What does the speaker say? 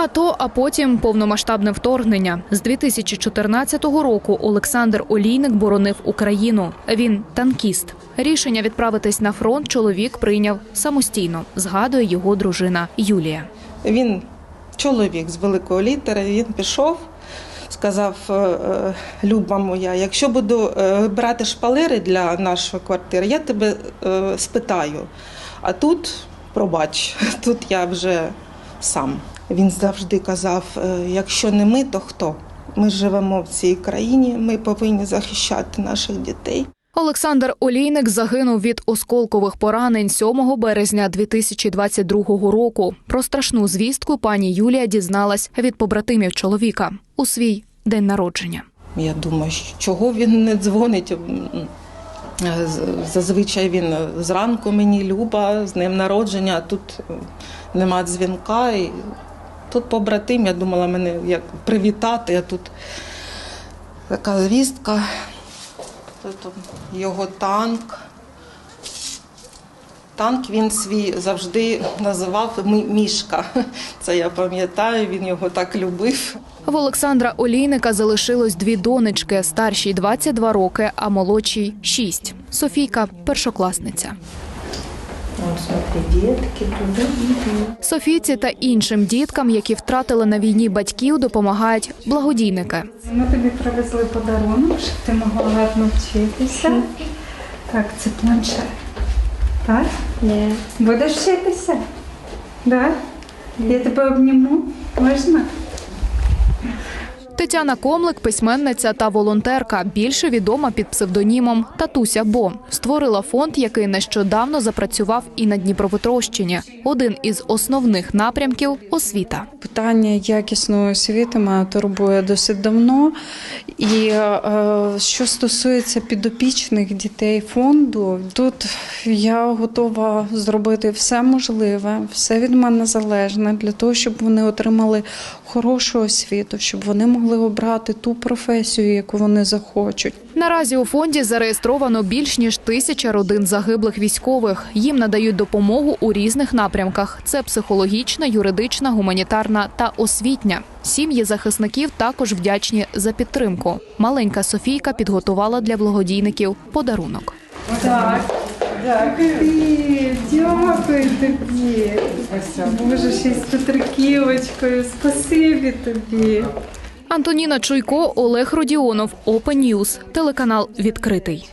АТО, а потім повномасштабне вторгнення. З 2014 року Олександр Олійник боронив Україну. Він танкіст. Рішення відправитись на фронт чоловік прийняв самостійно, згадує його дружина Юлія. Він чоловік з великої літери, він пішов, сказав: е, е, Люба моя, якщо буду е, брати шпалери для нашої квартири, я тебе спитаю. А тут, пробач, тут я вже сам. Він завжди казав: е, якщо не ми, то хто? Ми живемо в цій країні, ми повинні захищати наших дітей. Олександр Олійник загинув від осколкових поранень 7 березня 2022 року. Про страшну звістку пані Юлія дізналась від побратимів чоловіка у свій день народження. Я думаю, чого він не дзвонить. Е, Зазвичай він зранку мені Люба, з днем народження, а тут е, нема дзвінка. І тут побратим, я думала мене як привітати, а тут така звістка. Тут його танк. Танк він свій завжди називав мішка. Це я пам'ятаю, він його так любив. В Олександра Олійника залишилось дві донечки, старшій 22 роки, а молодшій 6. Софійка першокласниця. Смотри. Софійці та іншим діткам, які втратили на війні батьків, допомагають благодійники. Ми тобі привезли подарунок, щоб ти могла гарно вчитися. Так, це планшет. Так? Ні. Будеш вчитися? Так? Я тебе обніму. Можна? Тетяна Комлик, письменниця та волонтерка, більше відома під псевдонімом Татуся Бо. Створила фонд, який нещодавно запрацював і на Дніпропетровщині. Один із основних напрямків освіта. Питання якісної освіти мене турбує досить давно. І е, що стосується підопічних дітей фонду, тут я готова зробити все можливе, все від мене залежне для того, щоб вони отримали хорошу освіту, щоб вони могли обрати ту професію, яку вони захочуть. Наразі у фонді зареєстровано більш ніж тисяча родин загиблих військових. Їм надають допомогу у різних напрямках: це психологічна, юридична, гуманітарна та освітня. Сім'ї захисників також вдячні за підтримку. Маленька Софійка підготувала для благодійників подарунок. Так. Дякую. Дякую тобі. Боже, ще й з Петриківочкою. Спасибі тобі. Антоніна Чуйко, Олег Родіонов, Open News, телеканал відкритий.